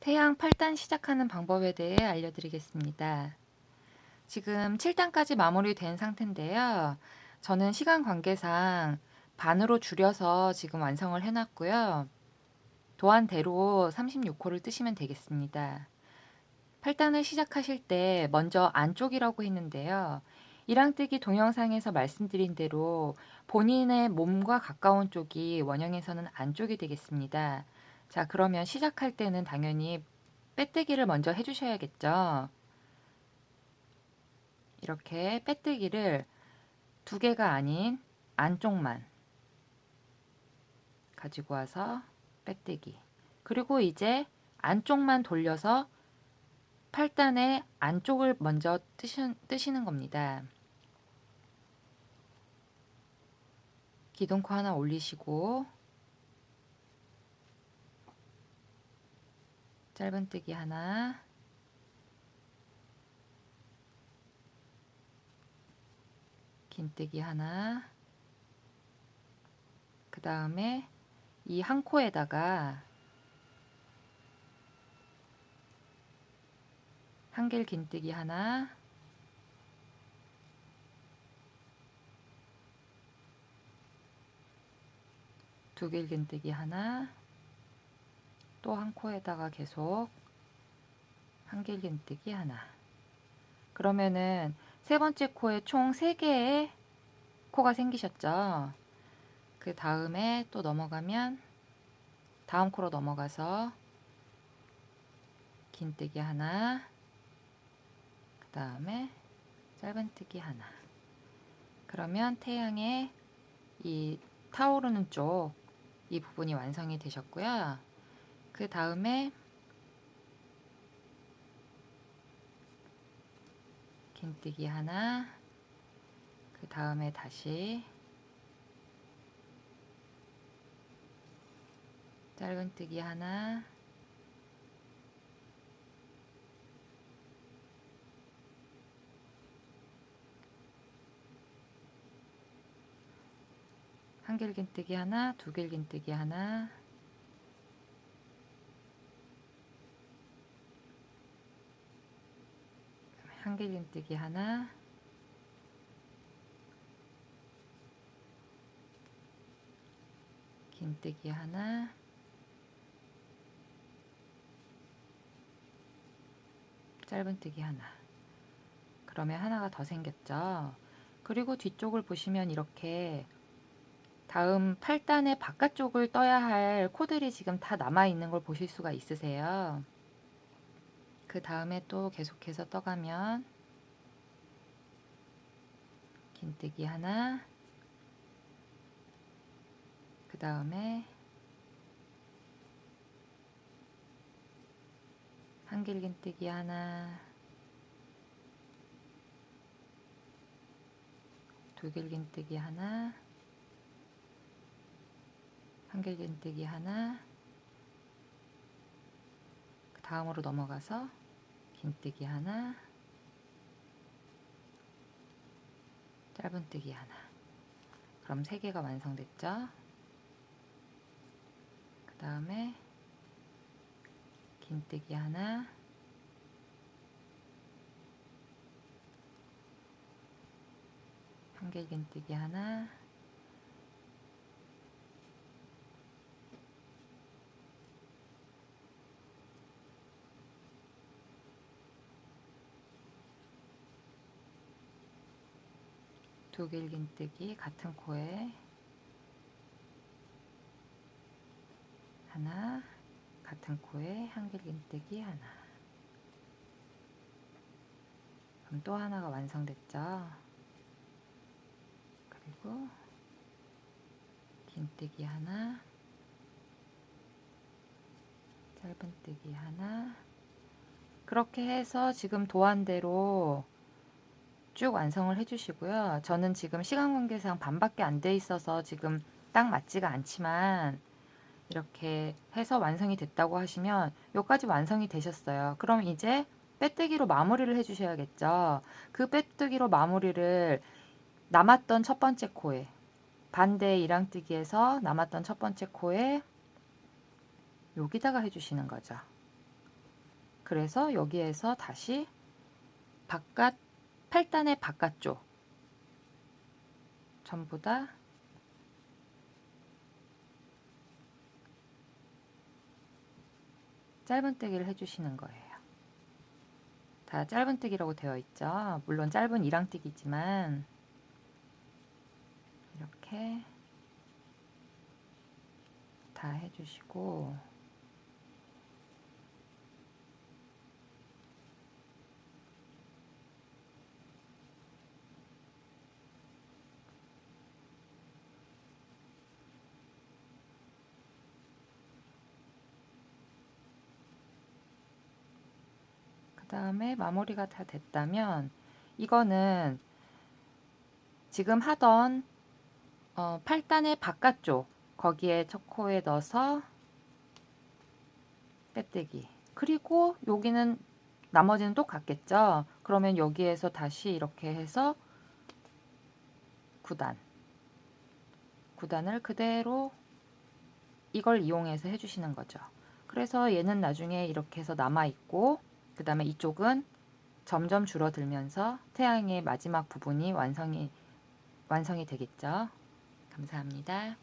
태양 8단 시작하는 방법에 대해 알려드리겠습니다. 지금 7단까지 마무리된 상태인데요. 저는 시간 관계상 반으로 줄여서 지금 완성을 해놨고요. 도안대로 36호를 뜨시면 되겠습니다. 8단을 시작하실 때 먼저 안쪽이라고 했는데요. 이랑뜨기 동영상에서 말씀드린 대로 본인의 몸과 가까운 쪽이 원형에서는 안쪽이 되겠습니다. 자, 그러면 시작할 때는 당연히 빼뜨기를 먼저 해주셔야겠죠. 이렇게 빼뜨기를 두 개가 아닌 안쪽만 가지고 와서 빼뜨기. 그리고 이제 안쪽만 돌려서 8단의 안쪽을 먼저 뜨시, 뜨시는 겁니다. 기둥코 하나 올리시고 짧은뜨기 하나. 긴뜨기 하나. 그 다음에 이 한 코에다가 한길 긴뜨기 하나. 두길 긴뜨기 하나 또 한 코에다가 계속 한길 긴뜨기 하나. 그러면은 세 번째 코에 총 3개의 코가 생기셨죠? 그 다음에 또 넘어가면 다음 코로 넘어가서 긴뜨기 하나 그 다음에 짧은뜨기 하나. 그러면 태양의 이 타오르는 쪽 이 부분이 완성이 되셨고요. 그 다음에 긴뜨기 하나 그 다음에 다시 짧은뜨기 하나 한길 긴뜨기 하나, 두길 긴뜨기 하나, 한길 긴뜨기 하나, 긴뜨기 하나, 짧은뜨기 하나. 그러면 하나가 더 생겼죠. 그리고 뒤쪽을 보시면 이렇게 다음 8단의 바깥쪽을 떠야 할 코들이 지금 다 남아 있는 걸 보실 수가 있으세요. 그 다음에 또 계속해서 떠가면 긴뜨기 하나 그 다음에 한길 긴뜨기 하나 두길 긴뜨기 하나 한길 긴뜨기 하나 그 다음으로 넘어가서 긴뜨기 하나. 짧은뜨기 하나. 그럼 세 개가 완성됐죠? 그 다음에 긴뜨기 하나. 한길 긴뜨기 하나 두길 긴뜨기 같은 코에 하나 같은 코에 한길 긴뜨기 하나. 그럼 또 하나가 완성됐죠? 그리고 긴뜨기 하나 짧은뜨기 하나. 그렇게 해서 지금 도안대로 쭉 완성을 해주시고요. 저는 지금 시간 관계상 반밖에 안 돼 있어서 지금 딱 맞지가 않지만 이렇게 해서 완성이 됐다고 하시면 여기까지 완성이 되셨어요. 그럼 이제 빼뜨기로 마무리를 해주셔야겠죠. 그 빼뜨기로 마무리를 남았던 첫 번째 코에 반대 이랑뜨기에서 남았던 첫 번째 코에 여기다가 해주시는 거죠. 그래서 여기에서 다시 바깥 8단의 바깥쪽 전부 다 짧은뜨기를 해주시는 거예요. 다 짧은뜨기라고 되어 있죠. 물론 짧은 이랑뜨기지만 이렇게 다 해주시고 다음에 마무리가 다 됐다면 이거는 지금 하던 어, 8단의 바깥쪽 거기에 초코에 넣어서 빼뜨기. 그리고 여기는 나머지는 똑같겠죠? 그러면 여기에서 다시 이렇게 해서 9단. 9단을 그대로 이걸 이용해서 해주시는 거죠. 그래서 얘는 나중에 이렇게 해서 남아 있고 그 다음에 이쪽은 점점 줄어들면서 태양의 마지막 부분이 완성이 완성이 되겠죠. 감사합니다.